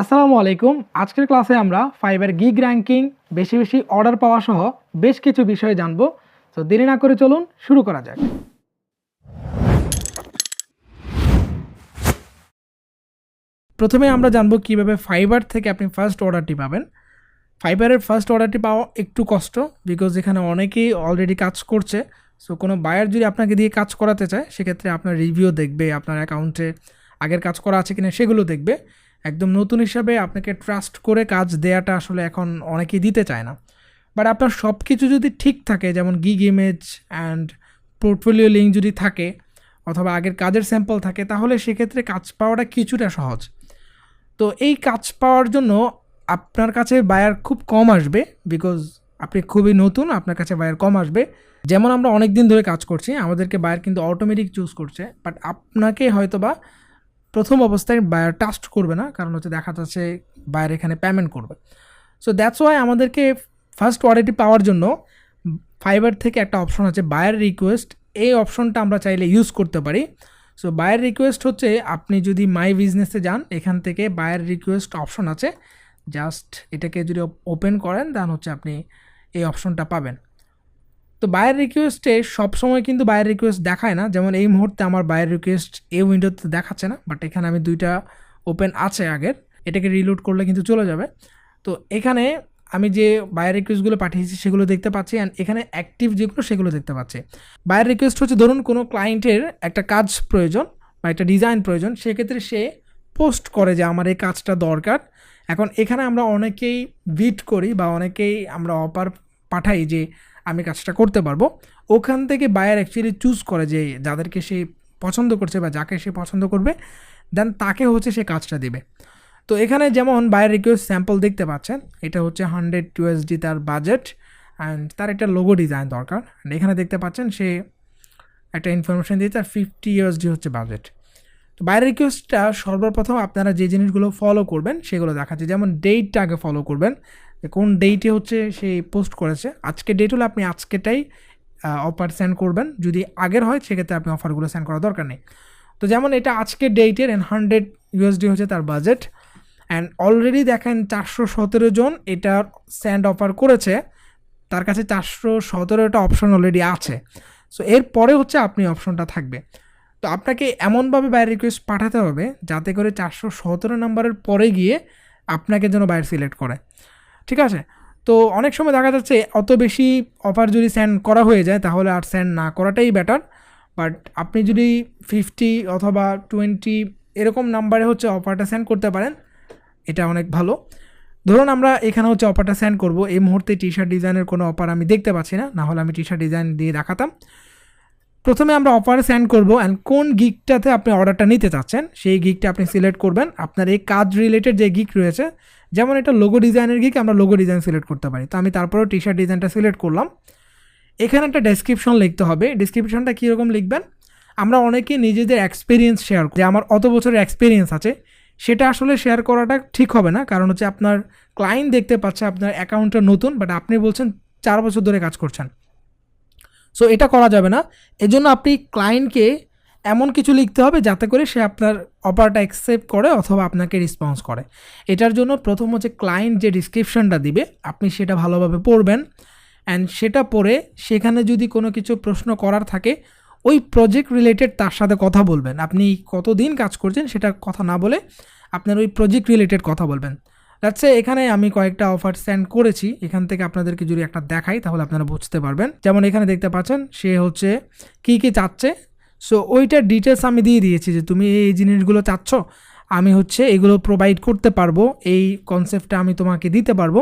আসসালামু আলাইকুম। আজকের ক্লাসে আমরা ফাইবার গিগ র্যাঙ্কিং বেশি বেশি অর্ডার পাওয়া সহ বেশ কিছু বিষয়ে জানব। তো দেরি না করে চলুন শুরু করা যাক। প্রথমে আমরা জানব কীভাবে ফাইবার থেকে আপনি ফার্স্ট অর্ডারটি পাবেন। ফাইবারের ফার্স্ট অর্ডারটি পাওয়া একটু কষ্ট বিকজ এখানে অনেকেই অলরেডি কাজ করছে। সো কোনো বায়ার যদি আপনাকে দিয়ে কাজ করাতে চায়, সেক্ষেত্রে আপনার রিভিউ দেখবে, আপনার অ্যাকাউন্টে আগের কাজ করা আছে কিনা সেগুলো দেখবে। একদম নতুন হিসাবে আপনাকে ট্রাস্ট করে কাজ দেওয়াটা আসলে এখন অনেকেই দিতে চায় না। বাট আপনার সব কিছু যদি ঠিক থাকে, যেমন gig image and portfolio link যদি থাকে, অথবা আগের কাজের স্যাম্পল থাকে, তাহলে সেক্ষেত্রে কাজ পাওয়াটা কিছুটা সহজ। তো এই কাজ পাওয়ার জন্য আপনার কাছে বায়ার খুব কম আসবে বিকজ আপনি খুবই নতুন, আপনার কাছে বায়ার কম আসবে। যেমন আমরা অনেক দিন ধরে কাজ করছি, আমাদেরকে বায়ার কিন্তু অটোমেটিক চুজ করছে বাট আপনাকে হয়তোবা প্রথম অবস্থায় বায়ার টাস্ট করবে না, কারণ হচ্ছে দেখা যাচ্ছে বায়ার এখানে পেমেন্ট করবে। সো দ্যাটস ওয়াই আমাদেরকে ফার্স্ট ওয়ারেন্টি পাওয়ার জন্য ফাইবার থেকে একটা অপশন আছে বায়ার রিকোয়েস্ট এই অপশনটা আমরা চাইলে ইউজ করতে পারি। সো বায়ার রিকোয়েস্ট হচ্ছে আপনি যদি মাই বিজনেসে যান, এখান থেকে বায়ার রিকোয়েস্ট অপশন আছে। জাস্ট এটাকে যদি ওপেন করেন দেন হচ্ছে আপনি এই অপশনটা পাবেন। তো বায়ার রিকোয়েস্টে সবসময় কিন্তু বায়ার রিকোয়েস্ট দেখায় না। যেমন এই মুহূর্তে আমার বায়ার রিকোয়েস্ট এই উইন্ডোতে দেখাচ্ছে না বাট এখানে আমি দুইটা ওপেন আছে আগের। এটাকে রিলোড করলে কিন্তু চলে যাবে। তো এখানে আমি যে বায়ার রিকোয়েস্টগুলো পাঠিয়েছি সেগুলো দেখতে পাচ্ছি অ্যান্ড এখানে অ্যাক্টিভ যেগুলো সেগুলো দেখতে পাচ্ছি। বায়ার রিকোয়েস্ট হচ্ছে ধরুন কোনো ক্লায়েন্টের একটা কাজ প্রয়োজন বা একটা ডিজাইন প্রয়োজন, সেক্ষেত্রে সে পোস্ট করে যে আমার এই কাজটা দরকার। এখন এখানে আমরা অনেকেই বিট করি বা অনেকেই আমরা অপার পাঠাই যে আমি কাজটা করতে পারব। ওখান থেকে বায়ার অ্যাকচুয়ালি চুজ করে যে যাদেরকে সে পছন্দ করছে বা যাকে সে পছন্দ করবে দেন তাকে হচ্ছে সে কাজটা দেবে। তো এখানে যেমন বায়ার রিকোয়েস্ট স্যাম্পল দেখতে পাচ্ছেন, এটা হচ্ছে হান্ড্রেড ইউএসডি তার বাজেট অ্যান্ড তার একটা লোগো ডিজাইন দরকার। এখানে দেখতে পাচ্ছেন সে একটা ইনফরমেশন দিয়েছে আর ফিফটি ইউএসডি হচ্ছে বাজেট তো বায়ার রিকোয়েস্টটা সর্বপ্রথম আপনারা যে জিনিসগুলো ফলো করবেন, সেগুলো দেখাচ্ছে। যেমন ডেটটা আগে ফলো করবেন কোন ডেটে হচ্ছে সে পোস্ট করেছে। আজকে ডেট হলে আপনি আজকেটাই অফার সেন্ড করবেন। যদি আগের হয়, সেক্ষেত্রে আপনি অফারগুলো সেন্ড করার দরকার নেই। তো যেমন এটা আজকে ডেটের অ্যান্ড হান্ড্রেড ইউএসডি হচ্ছে তার বাজেট অ্যান্ড অলরেডি দেখেন চারশো সতেরো জন এটার স্যান্ড অফার করেছে। তার কাছে চারশো সতেরোটা অপশন অলরেডি আছে। সো এরপরে হচ্ছে আপনি অপশনটা থাকবে। তো আপনাকে এমনভাবে বাইরে রিকোয়েস্ট পাঠাতে হবে যাতে করে চারশো সতেরো নাম্বারের পরে গিয়ে আপনাকে যেন বাইরে সিলেক্ট করে। ঠিক আছে? তো অনেক সময় দেখা যাচ্ছে অত বেশি অফার যদি স্যান্ড করা হয়ে যায়, তাহলে আর স্যান্ড না করাটাই বেটার বাট আপনি যদি ফিফটি অথবা টোয়েন্টি এরকম নাম্বারে হচ্ছে অফারটা সেন্ড করতে পারেন, এটা অনেক ভালো। ধরুন আমরা এখানে হচ্ছে অফারটা স্যান্ড করব, এই মুহূর্তে টি শার্ট ডিজাইনের কোনো অফার আমি দেখতে পাচ্ছি না না হলে আমি টি শার্ট ডিজাইন দিয়ে দেখাতাম। প্রথমে আমরা অফার সেন্ড করব অ্যান্ড কোন গিকটাতে আপনি অর্ডারটা নিতে চাচ্ছেন, সেই গিকটা আপনি সিলেক্ট করবেন। আপনার এই কাজ রিলেটেড যে গিক রয়েছে যেমন এটা লোগো ডিজাইনের গিক আমরা লোগো ডিজাইন সিলেক্ট করতে পারি। তো আমি তারপরেও টি শার্ট ডিজাইনটা সিলেক্ট করলাম। এখানে একটা ডেসক্রিপশন লিখতে হবে। ডেসক্রিপশনটা কীরকম লিখবেন? আমরা অনেকে নিজেদের এক্সপিরিয়েন্স শেয়ার যে আমার অত বছরের এক্সপিরিয়েন্স আছে, সেটা আসলে শেয়ার করাটা ঠিক হবে না। কারণ হচ্ছে আপনার ক্লায়েন্ট দেখতে পাচ্ছে, আপনার অ্যাকাউন্টটা নতুন বাট আপনি বলছেন চার বছর ধরে কাজ করছেন। সো এটা করা যাবে না। এজন্য আপনি ক্লায়েন্টকে এমন কিছু লিখতে হবে যাতে করে সে আপনার অফারটা অ্যাকসেপ্ট করে অথবা আপনাকে রেসপন্স করে। এটার জন্য প্রথম হচ্ছে ক্লায়েন্ট যে ডিসক্রিপশনটা দিবে, আপনি সেটা ভালোভাবে পড়বেন। অ্যান্ড সেটা পড়ে সেখানে যদি কোনো কিছু প্রশ্ন করার থাকে, ওই প্রজেক্ট রিলেটেড তার সাথে কথা বলবেন। আপনি কতদিন কাজ করছেন সেটা কথা না বলে আপনার ওই প্রজেক্ট রিলেটেড কথা বলবেন। যাচ্ছে এখানে আমি কয়েকটা অফার সেন্ড করেছি, এখান থেকে আপনাদেরকে যদি একটা দেখাই তাহলে আপনারা বুঝতে পারবেন। যেমন এখানে দেখতে পাচ্ছেন, সে হচ্ছে কী কী চাচ্ছে সো ওইটার ডিটেলস আমি দিয়ে দিয়েছি যে তুমি এই জিনিসগুলো চাচ্ছ, আমি হচ্ছে এগুলো প্রোভাইড করতে পারব, এই কনসেপ্টটা আমি তোমাকে দিতে পারব।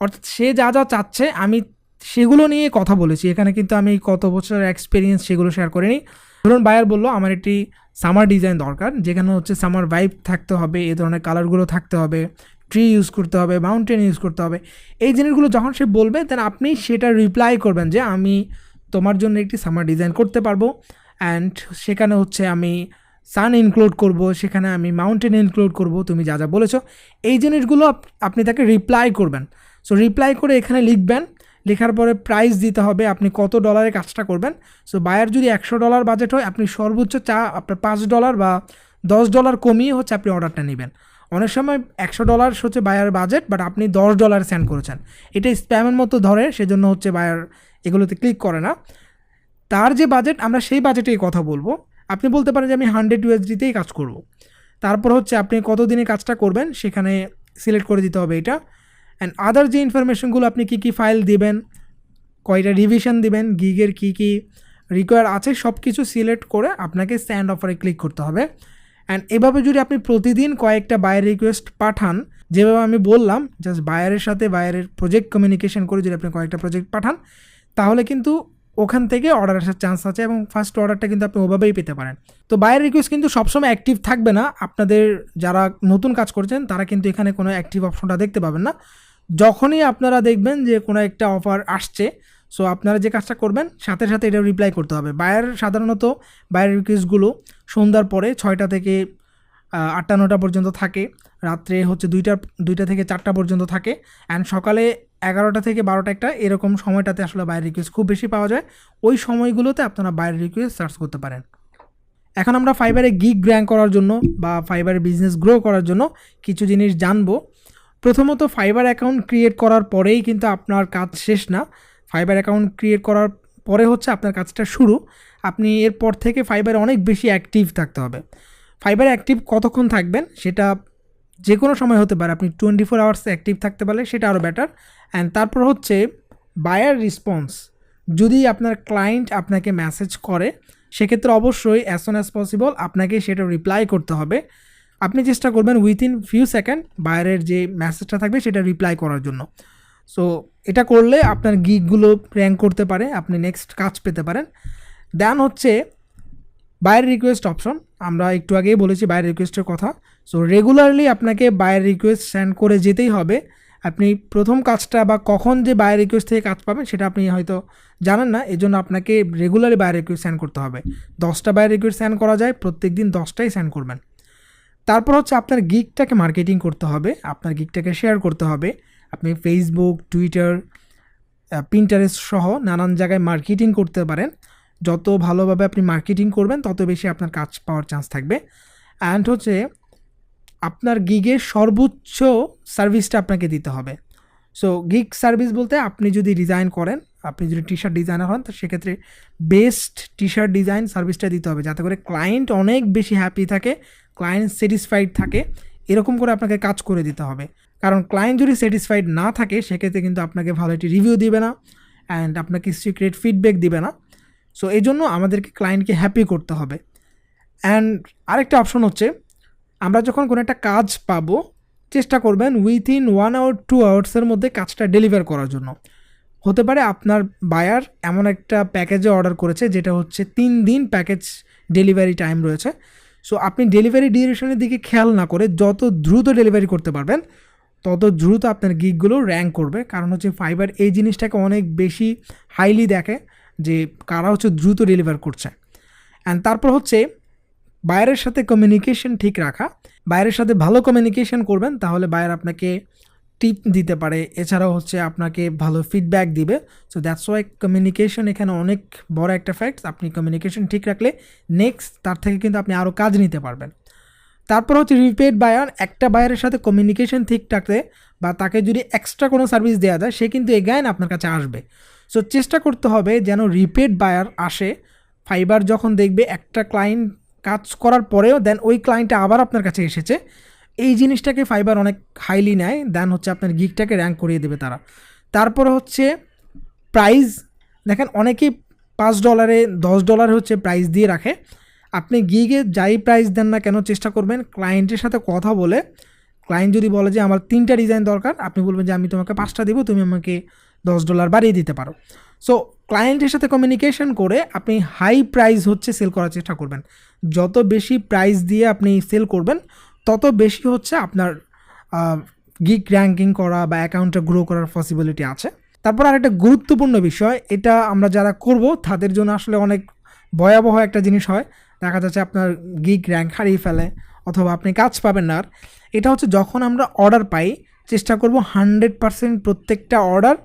অর্থাৎ সে যা যা চাচ্ছে, আমি সেগুলো নিয়ে কথা বলেছি। এখানে কিন্তু আমি কত বছরের এক্সপিরিয়েন্স সেগুলো শেয়ার করিনি। ধরুন বায়ার বলল, আমার একটি সামার ডিজাইন দরকার, যেখানে হচ্ছে সামার ভাইব থাকতে হবে, এ ধরনের কালারগুলো থাকতে হবে ট্রি ইউজ করতে হবে মাউন্টেন ইউজ করতে হবে। এই জিনিসগুলো যখন সে বলবে দেন আপনি সেটা রিপ্লাই করবেন যে, আমি তোমার জন্য একটি সামার ডিজাইন করতে পারব। অ্যান্ড সেখানে হচ্ছে আমি সান ইনক্লুড করব, সেখানে আমি মাউন্টেন ইনক্লুড করব, তুমি যা যা বলেছ। এই জিনিসগুলো আপ- আপনি তাকে রিপ্লাই করবেন। সো রিপ্লাই করে এখানে লিখবেন। লেখার পরে প্রাইস দিতে হবে, আপনি কত ডলারে কাজটা করবেন। সো বায়ার যদি একশো ডলার বাজেট হয়, আপনি সর্বোচ্চ চা, আপনার পাঁচ ডলার বা দশ ডলার কমিয়ে হচ্ছে আপনি অর্ডারটা নেবেন। অনেক সময় একশো ডলার হচ্ছে বায়ার বাজেট বাট আপনি দশ ডলার সেন্ড করেছেন। এটা স্প্যামের মতো ধরে, সেজন্য হচ্ছে বায়ার এগুলোতে ক্লিক করে না। তার যে বাজেট আমরা সেই বাজেটেই কথা বলব। আপনি বলতে পারেন যে আমি হান্ড্রেড ইউএসডিতেই কাজ করব। তারপর হচ্ছে আপনি কত দিনে কাজটা করবেন, সেখানে সিলেক্ট করে দিতে হবে এটা। অ্যান্ড আদার যে ইনফরমেশনগুলো আপনি কী কী ফাইল দিবেন, কয়টা রিভিশন দিবেন গিগের কী কী রিকোয়ার আছে সব কিছু সিলেক্ট করে আপনাকে স্ট্যান্ড অফারে ক্লিক করতে হবে। অ্যান্ড এভাবে যদি আপনি প্রতিদিন কয়েকটা বায়ার রিকোয়েস্ট পাঠান, যেভাবে আমি বললাম জাস্ট বায়ারের সাথে বায়ারের প্রজেক্ট কমিউনিকেশন করে যদি আপনি কয়েকটা প্রজেক্ট পাঠান, তাহলে কিন্তু ওখান থেকে অর্ডার আসার চান্স আছে এবং ফার্স্ট অর্ডারটা কিন্তু আপনি ওভাবেই পেতে পারেন। তো বায়ার রিকোয়েস্ট কিন্তু সবসময় অ্যাক্টিভ থাকবে না। আপনাদের যারা নতুন কাজ করছেন, তারা কিন্তু এখানে কোনো অ্যাক্টিভ অপশনটা দেখতে পাবেন না। যখনই আপনারা দেখবেন যে কোনো একটা অফার আসছে সো আপনারা যে কাজটা করবেন, সাথে সাথে এটা রিপ্লাই করতে হবে। বায়ার সাধারণত বায়ার রিকোয়েস্টগুলো সন্ধ্যার পরে ছয়টা থেকে আটটা, নটা পর্যন্ত থাকে। রাত্রে হচ্ছে দুইটা দুইটা থেকে চারটা পর্যন্ত থাকে। অ্যান্ড সকালে এগারোটা থেকে বারোটা একটা এরকম সময়টাতে আসলে বাইরের রিকোয়েস্ট খুব বেশি পাওয়া যায়। ওই সময়গুলোতে আপনারা বাইরের রিকোয়েস্ট সার্চ করতে পারেন। এখন আমরা ফাইবারে গিগ র্যাঙ্ক করার জন্য বা ফাইবারে বিজনেস গ্রো করার জন্য কিছু জিনিস জানব। প্রথমত ফাইবার অ্যাকাউন্ট ক্রিয়েট করার পরেই কিন্তু আপনার কাজ শেষ না। ফাইবার অ্যাকাউন্ট ক্রিয়েট করার পরে হচ্ছে আপনার কাজটা শুরু। আপনি এরপর থেকে ফাইবারে অনেক বেশি অ্যাক্টিভ থাকতে হবে। ফাইবারে অ্যাক্টিভ কতক্ষণ থাকবেন সেটা যে কোনো সময় হতে পারে, আপনি টোয়েন্টি ফোর আওয়ার্স অ্যাক্টিভ থাকতে পারলে সেটা আরও বেটার অ্যান্ড তারপর হচ্ছে বায়ার রেসপন্স যদি আপনার ক্লায়েন্ট আপনাকে মেসেজ করে, সেক্ষেত্রে অবশ্যই অ্যাজ সোন অ্যাজ পসিবল আপনাকে সেটা রিপ্লাই করতে হবে। আপনি চেষ্টা করবেন উইথিন ফিউ সেকেন্ড বাইরের যে মেসেজটা থাকবে সেটা রিপ্লাই করার জন্য। সো এটা করলে আপনার গিকগুলো র্যাঙ্ক করতে পারে, আপনি নেক্সট কাজ পেতে পারেন। দেন হচ্ছে বায়ার রিকোয়েস্ট অপশন আমরা একটু আগেই বলেছি বায়ার রিকোয়েস্টের কথা। সো রেগুলারলি আপনাকে বায়ার রিকোয়েস্ট সেন্ড করে যেতেই হবে। আপনি প্রথম কাজটা বা কখন যে বায়ার রিকোয়েস্ট থেকে কাজ পাবেন সেটা আপনি হয়তো জানেন না এই জন্য আপনাকে রেগুলারলি বায়ার রিকোয়েস্ট সেন্ড করতে হবে। দশটা বায়ার রিকোয়েস্ট সেন্ড করা যায় প্রত্যেক দিন দশটাই সেন্ড করবেন। তারপর হচ্ছে আপনার গিকটাকে মার্কেটিং করতে হবে, আপনার গিকটাকে শেয়ার করতে হবে। আপনি ফেসবুক টুইটার পিন্টারেস্ট সহ নানান জায়গায় মার্কেটিং করতে পারেন। যত ভালোভাবে আপনি মার্কেটিং করবেন, তত বেশি আপনার কাজ পাওয়ার চান্স থাকবে। অ্যান্ড হচ্ছে আপনার গিগের সর্বোচ্চ সার্ভিসটা আপনাকে দিতে হবে। সো গিগ সার্ভিস বলতে আপনি যদি ডিজাইন করেন, আপনি যদি টি শার্ট ডিজাইনার হন, তো সেক্ষেত্রে বেস্ট টি শার্ট ডিজাইন সার্ভিসটা দিতে হবে। যাতে করে ক্লায়েন্ট অনেক বেশি হ্যাপি থাকে ক্লায়েন্ট স্যাটিসফাইড থাকে, এরকম করে আপনাকে কাজ করে দিতে হবে। কারণ ক্লায়েন্ট যদি স্যাটিসফাইড না থাকে, সেক্ষেত্রে কিন্তু আপনাকে ভালো একটি রিভিউ দিবে না অ্যান্ড আপনাকে সিক্রেট ফিডব্যাক দিবে না। সো এই জন্য আমাদেরকে ক্লায়েন্টকে হ্যাপি করতে হবে। অ্যান্ড আরেকটা অপশন হচ্ছে আমরা যখন কোনো একটা কাজ পাবো, চেষ্টা করবেন উইথিন ওয়ান আওয়ার টু আওয়ার্সের মধ্যে কাজটা ডেলিভার করার জন্য। হতে পারে আপনার বায়ার এমন একটা প্যাকেজে অর্ডার করেছে, যেটা হচ্ছে তিন দিন প্যাকেজ ডেলিভারি টাইম রয়েছে। সো আপনি ডেলিভারি ডিউরেশনের দিকে খেয়াল না করে যত দ্রুত ডেলিভারি করতে পারবেন, তত দ্রুত আপনার গিকগুলো র্যাঙ্ক করবে। কারণ হচ্ছে ফাইবার এই জিনিসটাকে অনেক বেশি হাইলি দেখে যে কারা হচ্ছে দ্রুত ডেলিভার করছে। অ্যান্ড তারপর হচ্ছে বায়ারের সাথে কমিউনিকেশন ঠিক রাখা, বাইরের সাথে ভালো কমিউনিকেশন করবেন, তাহলে বায়ার আপনাকে টিপ দিতে পারে। এছাড়াও হচ্ছে আপনাকে ভালো ফিডব্যাক দিবে। সো দ্যাটস ওয়াই কমিউনিকেশন এখানে অনেক বড় একটা ফ্যাক্ট আপনি কমিউনিকেশন ঠিক রাখলে নেক্সট তার থেকে কিন্তু আপনি আরও কাজ নিতে পারবেন। তারপর হচ্ছে রিপেড বায়ার একটা বায়ারের সাথে কমিউনিকেশন ঠিক রাখলে বা তাকে যদি এক্সট্রা কোনো সার্ভিস দেওয়া যায়, সে কিন্তু এগাইন আপনার কাছে আসবে। সো চেষ্টা করতে হবে যেন রিপেড বায়ার আসে। ফাইবার যখন দেখবে একটা ক্লায়েন্ট কাজ করার পরেও দেন ওই ক্লায়েন্টটা আবার আপনার কাছে এসেছে। এই জিনিসটাকে ফাইবার অনেক হাইলি নেয় দেন হচ্ছে আপনার গিকটাকে র্যাঙ্ক করিয়ে দেবে তারা। তারপরে হচ্ছে প্রাইস দেখেন অনেকেই পাঁচ ডলারে দশ ডলার হচ্ছে প্রাইস দিয়ে রাখে। আপনি গিগে যাই প্রাইস দেন না কেন চেষ্টা করবেন ক্লায়েন্টের সাথে কথা বলে। ক্লায়েন্ট যদি বলে যে, আমার তিনটা ডিজাইন দরকার আপনি বলবেন যে, আমি তোমাকে পাঁচটা দেবো, তুমি আমাকে দশ ডলার বাড়িয়ে দিতে পারো। সো ক্লায়েন্টের সাথে কমিউনিকেশন করে আপনি হাই প্রাইস হচ্ছে সেল করার চেষ্টা করবেন। যত বেশি প্রাইস দিয়ে আপনি সেল করবেন, তত বেশি হচ্ছে আপনার গিক র্যাঙ্কিং করা বা অ্যাকাউন্টটা গ্রো করার পসিবিলিটি আছে। তারপর আরেকটা গুরুত্বপূর্ণ বিষয়, এটা আমরা যারা করব, তাদের জন্য আসলে অনেক ভয়াবহ একটা জিনিস হয়। দেখা যাচ্ছে আপনার গিক র্যাঙ্ক হারিয়ে ফেলে অথবা আপনি কাজ পাবেন না আর। এটা হচ্ছে যখন আমরা অর্ডার পাই, চেষ্টা করব হান্ড্রেড পারসেন্ট প্রত্যেকটা অর্ডার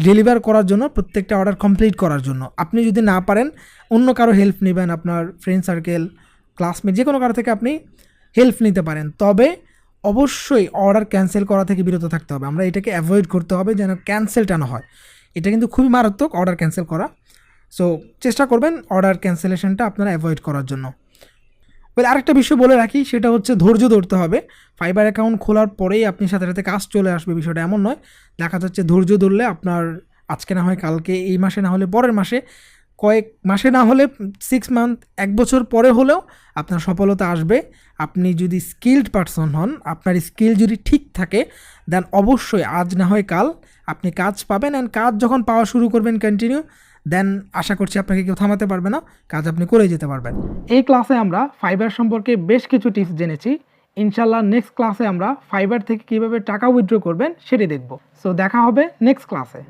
ডেলিভার করার জন্য, প্রত্যেকটা অর্ডার কমপ্লিট করার জন্য। আপনি যদি না পারেন, অন্য কারও হেল্প নেবেন আপনার ফ্রেন্ড সার্কেল ক্লাসমেট যে কোনো কারও থেকে আপনি হেল্প নিতে পারেন। তবে অবশ্যই অর্ডার ক্যান্সেল করা থেকে বিরত থাকতে হবে। আমরা এটাকে অ্যাভয়েড করতে হবে যেন ক্যান্সেলটা না হয়। এটা কিন্তু খুবই মারাত্মক অর্ডার ক্যান্সেল করা। সো চেষ্টা করবেন অর্ডার ক্যান্সেলেশনটা আপনারা অ্যাভয়েড করার জন্য। ওয়েল আরেকটা বিষয় বলে রাখি, সেটা হচ্ছে ধৈর্য ধরতে হবে। ফাইবার অ্যাকাউন্ট খোলার পরেই আপনি সাথে সাথে কাজ চলে আসবে, বিষয়টা এমন নয়। দেখা যাচ্ছে ধৈর্য ধরলে আপনার আজকে না হয় কালকে, এই মাসে না হলে পরের মাসে, কয়েক মাসে না হলে সিক্স মান্থ এক বছর পরে হলেও আপনার সফলতা আসবে। আপনি যদি স্কিল্ড পারসন হন, আপনার স্কিল যদি ঠিক থাকে দেন অবশ্যই আজ না হয় কাল আপনি কাজ পাবেন অ্যান্ড কাজ যখন পাওয়া শুরু করবেন কন্টিনিউ দেন আশা করছি আপনাকে কেউ থামাতে পারবে না, কাজ আপনি করে যেতে পারবেন। এই ক্লাসে আমরা ফাইবার সম্পর্কে বেশ কিছু টিপস জেনেছি। ইনশাল্লাহ নেক্সট ক্লাসে আমরা ফাইবার থেকে কীভাবে টাকা উইথড্র করবেন সেটি দেখব। সো দেখা হবে নেক্সট ক্লাসে